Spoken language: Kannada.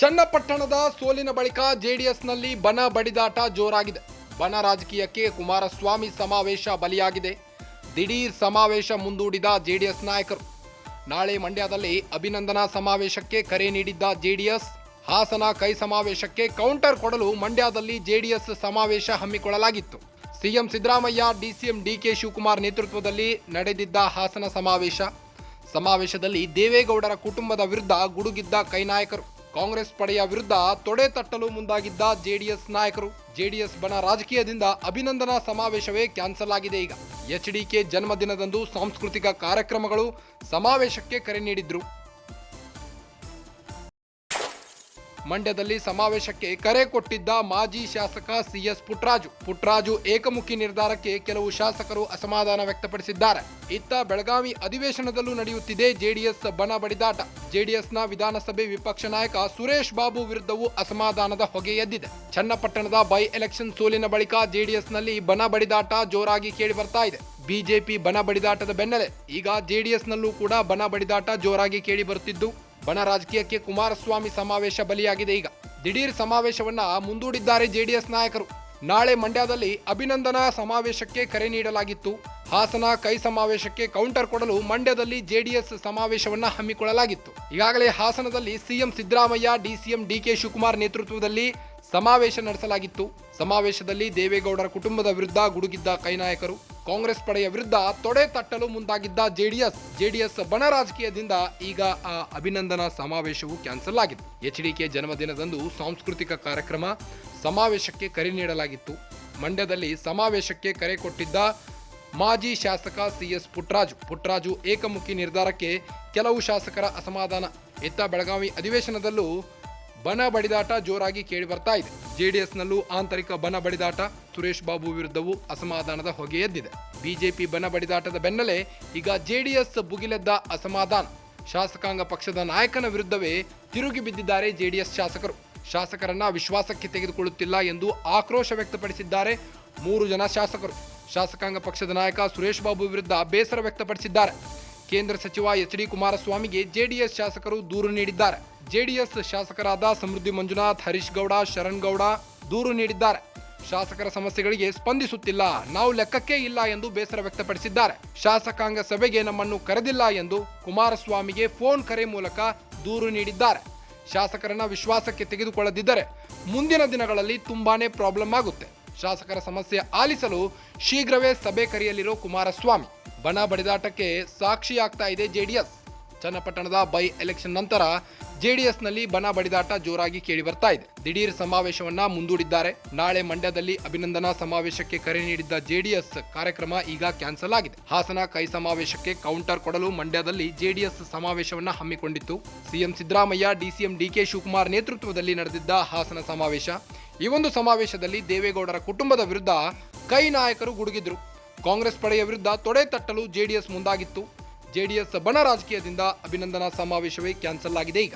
ಚನ್ನಪಟ್ಟಣದ ಸೋಲಿನ ಬಳಿಕ ಜೆಡಿಎಸ್ನಲ್ಲಿ ಬನ ಬಡಿದಾಟ ಜೋರಾಗಿದೆ. ಬನ ರಾಜಕೀಯಕ್ಕೆ ಕುಮಾರಸ್ವಾಮಿ ಸಮಾವೇಶ ಬಲಿಯಾಗಿದೆ. ದಿಢೀರ್ ಸಮಾವೇಶ ಮುಂದೂಡಿದ ಜೆಡಿಎಸ್ ನಾಯಕರು. ನಾಳೆ ಮಂಡ್ಯದಲ್ಲಿ ಅಭಿನಂದನಾ ಸಮಾವೇಶಕ್ಕೆ ಕರೆ ನೀಡಿದ್ದ ಜೆಡಿಎಸ್, ಹಾಸನ ಕೈ ಸಮಾವೇಶಕ್ಕೆ ಕೌಂಟರ್ ಕೊಡಲು ಮಂಡ್ಯದಲ್ಲಿ ಜೆಡಿಎಸ್ ಸಮಾವೇಶ ಹಮ್ಮಿಕೊಳ್ಳಲಾಗಿತ್ತು. CM Siddaramaiah, DCM DK Shivakumar ನೇತೃತ್ವದಲ್ಲಿ ನಡೆದಿದ್ದ ಹಾಸನ ಸಮಾವೇಶ. ಸಮಾವೇಶದಲ್ಲಿ ದೇವೇಗೌಡರ ಕುಟುಂಬದ ವಿರುದ್ಧ ಗುಡುಗಿದ್ದ ಕೈ ನಾಯಕರು ಕಾಂಗ್ರೆಸ್ ಪಡೆಯ ವಿರುದ್ಧ ತೊಡೆ ತಟ್ಟಲು ಮುಂದಾಗಿದ್ದ ಜೆಡಿಎಸ್ ನಾಯಕರು. ಜೆಡಿಎಸ್ ಬಣ ರಾಜಕೀಯದಿಂದ ಅಭಿನಂದನಾ ಸಮಾವೇಶವೇ ಕ್ಯಾನ್ಸಲ್ ಆಗಿದೆ ಈಗ. ಎಚ್ಡಿಕೆ ಜನ್ಮದಿನದಂದು ಸಾಂಸ್ಕೃತಿಕ ಕಾರ್ಯಕ್ರಮಗಳು ಸಮಾವೇಶಕ್ಕೆ ಕರೆ ನೀಡಿದ್ರು. ಮಂಡ್ಯದಲ್ಲಿ ಸಮಾವೇಶಕ್ಕೆ ಕರೆ ಕೊಟ್ಟಿದ್ದ ಮಾಜಿ ಶಾಸಕ ಸಿಎಸ್ ಪುಟ್ರಾಜು. ಪುಟ್ರಾಜು ಏಕಮುಖಿ ನಿರ್ಧಾರಕ್ಕೆ ಕೆಲವು ಶಾಸಕರು ಅಸಮಾಧಾನ ವ್ಯಕ್ತಪಡಿಸಿದ್ದಾರೆ. ಇತ್ತ ಬೆಳಗಾವಿ ಅಧಿವೇಶನದಲ್ಲೂ ನಡೆಯುತ್ತಿದೆ ಜೆಡಿಎಸ್ ಬಣ ಬಡಿದಾಟ. ಜೆಡಿಎಸ್ನ ವಿಧಾನಸಭೆ ವಿಪಕ್ಷ ನಾಯಕ ಸುರೇಶ್ ಬಾಬು ವಿರುದ್ಧವೂ ಅಸಮಾಧಾನದ ಹೊಗೆ ಎದ್ದಿದೆ. ಚನ್ನಪಟ್ಟಣದ ಬೈ ಎಲೆಕ್ಷನ್ ಸೋಲಿನ ಬಳಿಕ ಜೆಡಿಎಸ್ನಲ್ಲಿ ಬಣ ಬಡಿದಾಟ ಜೋರಾಗಿ ಕೇಳಿ ಬರ್ತಾ ಇದೆ. ಬಿಜೆಪಿ ಬಣ ಬಡಿದಾಟದ ಬೆನ್ನಲ್ಲೇ ಈಗ ಜೆಡಿಎಸ್ನಲ್ಲೂ ಕೂಡ ಬಣ ಬಡಿದಾಟ ಜೋರಾಗಿ ಕೇಳಿ ಬರುತ್ತಿದ್ದು ಬಣ ರಾಜಕೀಯಕ್ಕೆ ಕುಮಾರಸ್ವಾಮಿ ಸಮಾವೇಶ ಬಲಿಯಾಗಿದೆ ಈಗ. ದಿಢೀರ್ ಸಮಾವೇಶವನ್ನ ಮುಂದೂಡಿದ್ದಾರೆ ಜೆಡಿಎಸ್ ನಾಯಕರು. ನಾಳೆ ಮಂಡ್ಯದಲ್ಲಿ ಅಭಿನಂದನಾ ಸಮಾವೇಶಕ್ಕೆ ಕರೆ ನೀಡಲಾಗಿತ್ತು. ಹಾಸನ ಕೈ ಸಮಾವೇಶಕ್ಕೆ ಕೌಂಟರ್ ಕೊಡಲು ಮಂಡ್ಯದಲ್ಲಿ ಜೆಡಿಎಸ್ ಸಮಾವೇಶವನ್ನ ಹಮ್ಮಿಕೊಳ್ಳಲಾಗಿತ್ತು. ಈಗಾಗಲೇ ಹಾಸನದಲ್ಲಿ CM Siddaramaiah, DCM DK Shivakumar ನೇತೃತ್ವದಲ್ಲಿ ಸಮಾವೇಶ ನಡೆಸಲಾಗಿತ್ತು. ಸಮಾವೇಶದಲ್ಲಿ ದೇವೇಗೌಡರ ಕುಟುಂಬದ ವಿರುದ್ಧ ಗುಡುಗಿದ್ದ ಕೈನಾಯಕರು, ಕಾಂಗ್ರೆಸ್ ಪಡೆಯ ವಿರುದ್ಧ ತೊಡೆ ತಟ್ಟಲು ಮುಂದಾಗಿದ್ದ ಜೆಡಿಎಸ್ ಜೆಡಿಎಸ್ ಬಣ ರಾಜಕೀಯದಿಂದ ಈಗ ಆ ಅಭಿನಂದನಾ ಸಮಾವೇಶವು ಕ್ಯಾನ್ಸಲ್ ಆಗಿದೆ ಎಚ್ಡಿಕೆ ಜನ್ಮದಿನದಂದು ಸಾಂಸ್ಕೃತಿಕ ಕಾರ್ಯಕ್ರಮ ಸಮಾವೇಶಕ್ಕೆ ಕರೆ ನೀಡಲಾಗಿತ್ತು. ಮಂಡ್ಯದಲ್ಲಿ ಸಮಾವೇಶಕ್ಕೆ ಕರೆ ಕೊಟ್ಟಿದ್ದ ಮಾಜಿ ಶಾಸಕ ಸಿಎಸ್ ಪುಟ್ರಾಜು. ಪುಟ್ರಾಜು ಏಕಮುಖಿ ನಿರ್ಧಾರಕ್ಕೆ ಕೆಲವು ಶಾಸಕರ ಅಸಮಾಧಾನ. ಇತ್ತ ಬೆಳಗಾವಿ ಅಧಿವೇಶನದಲ್ಲೂ ಬನ ಬಡಿದಾಟ ಜೋರಾಗಿ ಕೇಳಿ ಬರ್ತಾ ಇದೆ. ಜೆಡಿಎಸ್ನಲ್ಲೂ ಆಂತರಿಕ ಬನ ಬಡಿದಾಟ, ಸುರೇಶ್ ಬಾಬು ವಿರುದ್ಧವೂ ಅಸಮಾಧಾನದ ಹೊಗೆ ಎದ್ದಿದೆ. ಬಿಜೆಪಿ ಬನ ಬಡಿದಾಟದ ಬೆನ್ನಲ್ಲೇ ಈಗ ಜೆಡಿಎಸ್ ಬುಗಿಲೆದ್ದ ಅಸಮಾಧಾನ. ಶಾಸಕಾಂಗ ಪಕ್ಷದ ನಾಯಕನ ವಿರುದ್ಧವೇ ತಿರುಗಿ ಬಿದ್ದಿದ್ದಾರೆ ಜೆಡಿಎಸ್ ಶಾಸಕರು. ಶಾಸಕರನ್ನ ವಿಶ್ವಾಸಕ್ಕೆ ತೆಗೆದುಕೊಳ್ಳುತ್ತಿಲ್ಲ ಎಂದು ಆಕ್ರೋಶ ವ್ಯಕ್ತಪಡಿಸಿದ್ದಾರೆ ಮೂರು ಜನ ಶಾಸಕರು. ಶಾಸಕಾಂಗ ಪಕ್ಷದ ನಾಯಕ ಸುರೇಶ್ ಬಾಬು ವಿರುದ್ಧ ಬೇಸರ ವ್ಯಕ್ತಪಡಿಸಿದ್ದಾರೆ. ಕೇಂದ್ರ ಸಚಿವ ಎಚ್ ಡಿ ಕುಮಾರಸ್ವಾಮಿಗೆ ಜೆಡಿಎಸ್ ಶಾಸಕರು ದೂರು ನೀಡಿದ್ದಾರೆ. ಜೆಡಿಎಸ್ ಶಾಸಕರಾದ ಸಮೃದ್ಧಿ ಮಂಜುನಾಥ್, ಹರೀಶ್ ಗೌಡ, ಶರಣ್ ಗೌಡ ದೂರು ನೀಡಿದ್ದಾರೆ. ಶಾಸಕರ ಸಮಸ್ಯೆಗಳಿಗೆ ಸ್ಪಂದಿಸುತ್ತಿಲ್ಲ. ನಾವು ಲೆಕ್ಕಕ್ಕೆ ಇಲ್ಲ ಎಂದು ಬೇಸರ ವ್ಯಕ್ತಪಡಿಸಿದ್ದಾರೆ. ಶಾಸಕಾಂಗ ಸಭೆಗೆ ನಮ್ಮನ್ನು ಕರೆದಿಲ್ಲ ಎಂದು ಕುಮಾರಸ್ವಾಮಿಗೆ ಫೋನ್ ಕರೆ ಮೂಲಕ ದೂರು ನೀಡಿದ್ದಾರೆ. ಶಾಸಕರನ್ನ ವಿಶ್ವಾಸಕ್ಕೆ ತೆಗೆದುಕೊಳ್ಳದಿದ್ದರೆ ಮುಂದಿನ ದಿನಗಳಲ್ಲಿ ತುಂಬಾನೇ ಪ್ರಾಬ್ಲಮ್ ಆಗುತ್ತೆ. ಶಾಸಕರ ಸಮಸ್ಯೆ ಆಲಿಸಲು ಶೀಘ್ರವೇ ಸಭೆ ಕರೆಯಲಿರೋ ಕುಮಾರಸ್ವಾಮಿ. ಬಣ ಬಡಿದಾಟಕ್ಕೆ ಸಾಕ್ಷಿಯಾಗ್ತಾ ಇದೆ ಜೆಡಿಎಸ್. ಚನ್ನಪಟ್ಟಣದ ಬೈ ಎಲೆಕ್ಷನ್ ನಂತರ ಜೆಡಿಎಸ್ನಲ್ಲಿ ಬಣ ಬಡಿದಾಟ ಜೋರಾಗಿ ಕೇಳಿ ಬರ್ತಾ ಇದೆ. ದಿಢೀರ್ ಸಮಾವೇಶವನ್ನ ಮುಂದೂಡಿದ್ದಾರೆ. ನಾಳೆ ಮಂಡ್ಯದಲ್ಲಿ ಅಭಿನಂದನಾ ಸಮಾವೇಶಕ್ಕೆ ಕರೆ ನೀಡಿದ್ದ ಜೆಡಿಎಸ್ ಕಾರ್ಯಕ್ರಮ ಈಗ ಕ್ಯಾನ್ಸಲ್ ಆಗಿದೆ. ಹಾಸನ ಕೈ ಸಮಾವೇಶಕ್ಕೆ ಕೌಂಟರ್ ಕೊಡಲು ಮಂಡ್ಯದಲ್ಲಿ ಜೆಡಿಎಸ್ ಸಮಾವೇಶವನ್ನ ಹಮ್ಮಿಕೊಂಡಿತ್ತು. CM Siddaramaiah, DCM DK Shivakumar ನೇತೃತ್ವದಲ್ಲಿ ನಡೆದಿದ್ದ ಹಾಸನ ಸಮಾವೇಶ. ಈ ಒಂದು ಸಮಾವೇಶದಲ್ಲಿ ದೇವೇಗೌಡರ ಕುಟುಂಬದ ವಿರುದ್ಧ ಕೈ ನಾಯಕರು ಗುಡುಗಿದ್ರು. ಕಾಂಗ್ರೆಸ್ ಪಡೆಯ ವಿರುದ್ಧ ತೊಡೆ ತಟ್ಟಲು ಜೆಡಿಎಸ್ ಮುಂದಾಗಿತ್ತು. ಜೆಡಿಎಸ್ ಬಣ ರಾಜಕೀಯದಿಂದ ಅಭಿನಂದನಾ ಸಮಾವೇಶವೇ ಕ್ಯಾನ್ಸಲ್ ಆಗಿದೆ ಈಗ.